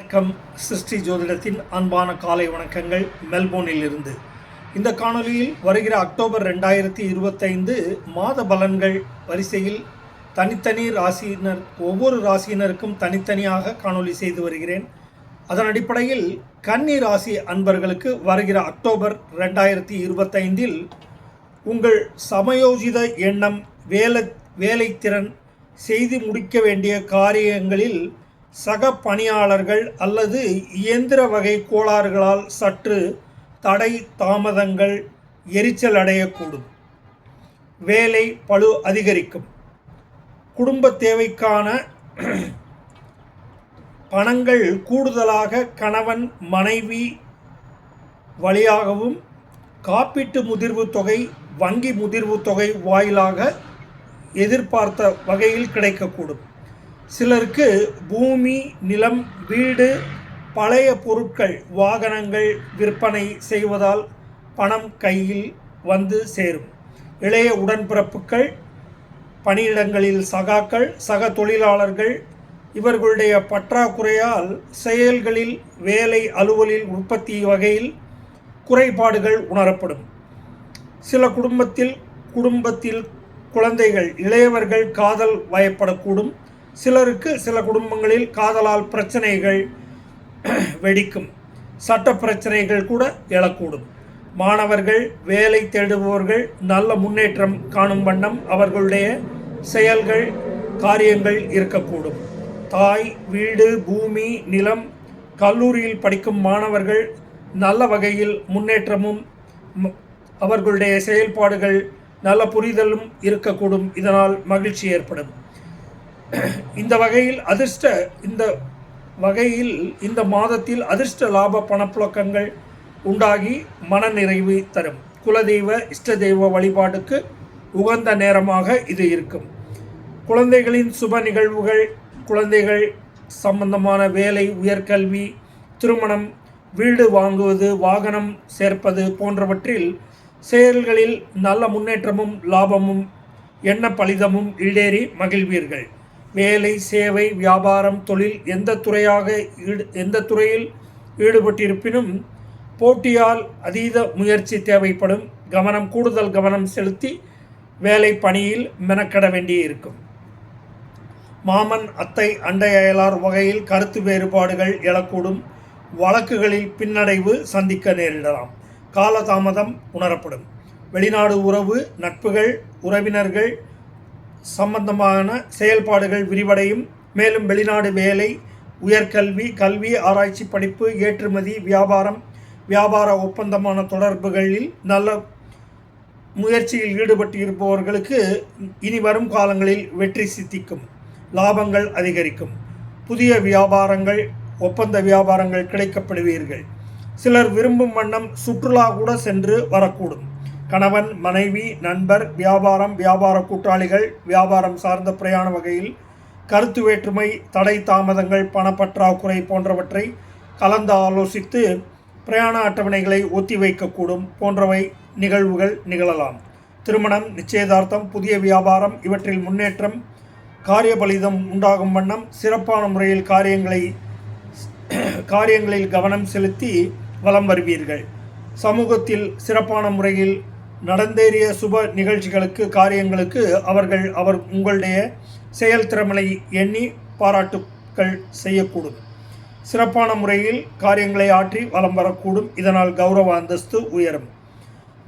வணக்கம். சிருஷ்டி ஜோதிடத்தின் அன்பான காலை வணக்கங்கள் மெல்போர்னில் இருந்து இந்த காணொலியில் வருகிற அக்டோபர் ரெண்டாயிரத்தி இருபத்தைந்து மாத பலன்கள் வரிசையில் தனித்தனி ராசியினர் ஒவ்வொரு ராசியினருக்கும் தனித்தனியாக காணொளி செய்து வருகிறேன். அதன் அடிப்படையில் கன்னி ராசி அன்பர்களுக்கு வருகிற அக்டோபர் ரெண்டாயிரத்தி இருபத்தைந்தில் உங்கள் சமயோஜித எண்ணம் வேலை வேலைத்திறன் செய்து முடிக்க வேண்டிய காரியங்களில் சக பணியாளர்கள் அல்லது இயந்திர வகை கோளாறுகளால் சற்று தடை தாமதங்கள் எரிச்சல் அடையக்கூடும். வேலை பளு அதிகரிக்கும். குடும்ப தேவைக்கான பணங்கள் கூடுதலாக கணவன் மனைவி வழியாகவும் காப்பீட்டு முதிர்வு தொகை வங்கி முதிர்வு தொகை வாயிலாக எதிர்பார்த்த வகையில் கிடைக்கக்கூடும். சிலருக்கு பூமி நிலம் வீடு பழைய பொருட்கள் வாகனங்கள் விற்பனை செய்வதால் பணம் கையில் வந்து சேரும். இளைய உடன்பிறப்புகள் பணியிடங்களில் சகாக்கள் சக தொழிலாளர்கள் இவர்களுடைய பற்றாக்குறையால் செயல்களில் வேலை அலுவலில் உற்பத்தி வகையில் குறைபாடுகள் உணரப்படும். சில குடும்பத்தில் குடும்பத்தில் குழந்தைகள் இளையவர்கள் காதல் வயப்படக்கூடும். சிலருக்கு சில குடும்பங்களில் காதலால் பிரச்சனைகள் வெடிக்கும். சட்ட பிரச்சனைகள் கூட எழக்கூடும். மாணவர்கள் வேலை தேடுபவர்கள் நல்ல முன்னேற்றம் காணும் வண்ணம் அவர்களுடைய செயல்கள் காரியங்கள் இருக்கக்கூடும். தாய் வீடு பூமி நிலம் கல்லூரியில் படிக்கும் மாணவர்கள் நல்ல வகையில் முன்னேற்றமும் அவர்களுடைய செயல்பாடுகள் நல்ல புரிதலும் இருக்கக்கூடும். இதனால் மகிழ்ச்சி ஏற்படும். இந்த வகையில் அதிர்ஷ்ட இந்த வகையில் இந்த மாதத்தில் அதிர்ஷ்ட லாப பணப்புழக்கங்கள் உண்டாகி மனநிறைவு தரும். குலதெய்வ இஷ்ட தெய்வ வழிபாட்டுக்கு உகந்த நேரமாக இது இருக்கும். குழந்தைகளின் சுப நிகழ்வுகள் குழந்தைகள் சம்பந்தமான வேலை உயர்கல்வி திருமணம் வீடு வாங்குவது வாகனம் சேர்ப்பது போன்றவற்றில் செயல்களில் நல்ல முன்னேற்றமும் லாபமும் எண்ண பலிதமும் ஈடேறி மகிழ்வீர்கள். வேலை சேவை வியாபாரம் தொழில் எந்த துறையாக ஈடு எந்த துறையில் ஈடுபட்டிருப்பினும் போட்டியால் அதீத முயற்சி தேவைப்படும். கவனம் கூடுதல் கவனம் செலுத்தி வேலை பணியில் மெனக்கட வேண்டியிருக்கும். மாமன் அத்தை அண்டை அயலார் வகையில் கருத்து வேறுபாடுகள் எழக்கூடும். வழக்குகளில் பின்னடைவு சந்திக்க நேரிடலாம். காலதாமதம் உணரப்படும். வெளிநாடு உறவு நட்புகள் உறவினர்கள் சம்பந்தமான செயல்பாடுகள் விரிவடையும். மேலும் வெளிநாடு வேலை உயர்கல்வி கல்வி ஆராய்ச்சி படிப்பு ஏற்றுமதி வியாபாரம் வியாபார ஒப்பந்தமான தொடர்புகளில் நல்ல முயற்சியில் ஈடுபட்டு இருப்பவர்களுக்கு இனி வரும் காலங்களில் வெற்றி சித்திக்கும் லாபங்கள் அதிகரிக்கும். புதிய வியாபாரங்கள் ஒப்பந்த வியாபாரங்கள் கிடைக்கப்படுவீர்கள். சிலர் விரும்பும் வண்ணம் சுற்றுலா கூட சென்று வரக்கூடும். கணவன் மனைவி நண்பர் வியாபாரம் வியாபார கூட்டாளிகள் வியாபாரம் சார்ந்த பிரயாண வகையில் கருத்து வேற்றுமை தடை தாமதங்கள் பணப்பற்றாக்குறை போன்றவற்றை கலந்து ஆலோசித்து பிரயாண அட்டவணைகளை ஒத்திவைக்கக்கூடும் போன்றவை நிகழ்வுகள் நிகழலாம். திருமணம் நிச்சயதார்த்தம் புதிய வியாபாரம் இவற்றில் முன்னேற்றம் காரியபலிதம் உண்டாகும் வண்ணம் சிறப்பான முறையில் காரியங்களை காரியங்களில் கவனம் செலுத்தி வலம் வருவீர்கள். சமூகத்தில் சிறப்பான முறையில் நடந்தேறிய சுப நிகழ்ச்சிகளுக்கு காரியங்களுக்கு அவர்கள் அவர் உங்களுடைய செயல்திறமலை எண்ணி பாராட்டுக்கள் செய்யக்கூடும். சிறப்பான முறையில் காரியங்களை ஆற்றி வலம் வரக்கூடும். இதனால் கௌரவ அந்தஸ்து உயரும்.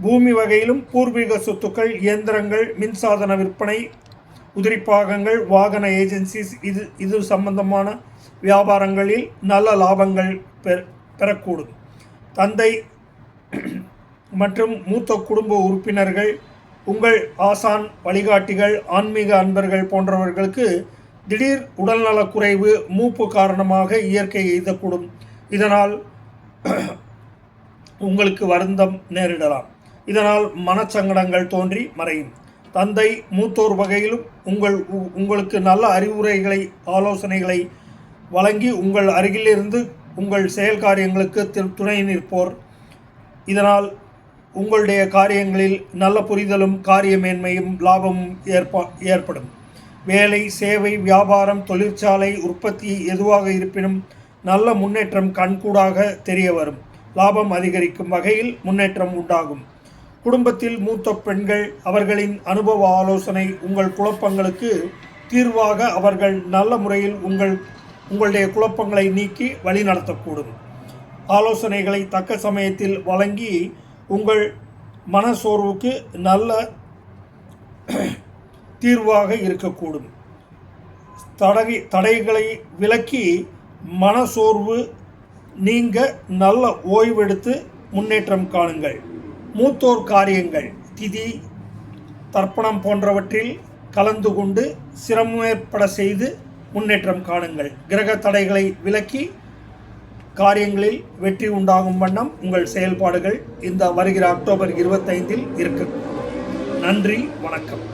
பூமி வகையிலும் பூர்வீக சொத்துக்கள் இயந்திரங்கள் மின்சாதன விற்பனை உதிரிப்பாகங்கள் வாகன ஏஜென்சிஸ் இது இது சம்பந்தமான வியாபாரங்களில் நல்ல லாபங்கள் பெற பெறக்கூடும். தந்தை மற்றும் மூத்த குடும்ப உறுப்பினர்கள் உங்கள் ஆசான் வழிகாட்டிகள் ஆன்மீக அன்பர்கள் போன்றவர்களுக்கு திடீர் உடல்நலக் குறைவு மூப்பு காரணமாக இயற்கை எய்தக்கூடும். இதனால் உங்களுக்கு வருந்தம் நேரிடலாம். இதனால் மனச்சங்கடங்கள் தோன்றி மறையும். தந்தை மூத்தோர் வகையிலும் உங்கள் உ- உங்களுக்கு நல்ல அறிவுரைகளை ஆலோசனைகளை வழங்கி உங்கள் அருகிலிருந்து உங்கள் செயல் காரியங்களுக்கு துணை நிற்போர். இதனால் உங்களுடைய காரியங்களில் நல்ல புரிதலும் காரியமேன்மையும் லாபமும் ஏற்பா ஏற்படும். வேலை சேவை வியாபாரம் தொழிற்சாலை உற்பத்தி எதுவாக இருப்பினும் நல்ல முன்னேற்றம் கண்கூடாக தெரிய வரும். லாபம் அதிகரிக்கும் வகையில் முன்னேற்றம் உண்டாகும். குடும்பத்தில் மூத்த பெண்கள் அவர்களின் அனுபவ ஆலோசனை உங்கள் குழப்பங்களுக்கு தீர்வாக அவர்கள் நல்ல முறையில் உங்கள் உங்களுடைய குழப்பங்களை நீக்கி வழிநடத்தக்கூடும். ஆலோசனைகளை தக்க சமயத்தில் வழங்கி உங்கள் மனசோர்வுக்கு நல்ல தீர்வாக இருக்கக்கூடும். தடை தடைகளை விலக்கி மனசோர்வு நீங்க நல்ல ஓய்வெடுத்து முன்னேற்றம் காணுங்கள். மூத்தோர் காரியங்கள் திதி தர்ப்பணம் போன்றவற்றில் கலந்து கொண்டு சிரமேற்பட செய்து முன்னேற்றம் காணுங்கள். கிரக தடைகளை விலக்கி காரியங்களில் வெற்றி உண்டாகும் வண்ணம் உங்கள் செயல்பாடுகள் இந்த வருகிற அக்டோபர் இருபத்தைந்தில் இருக்கும் நன்றி வணக்கம்.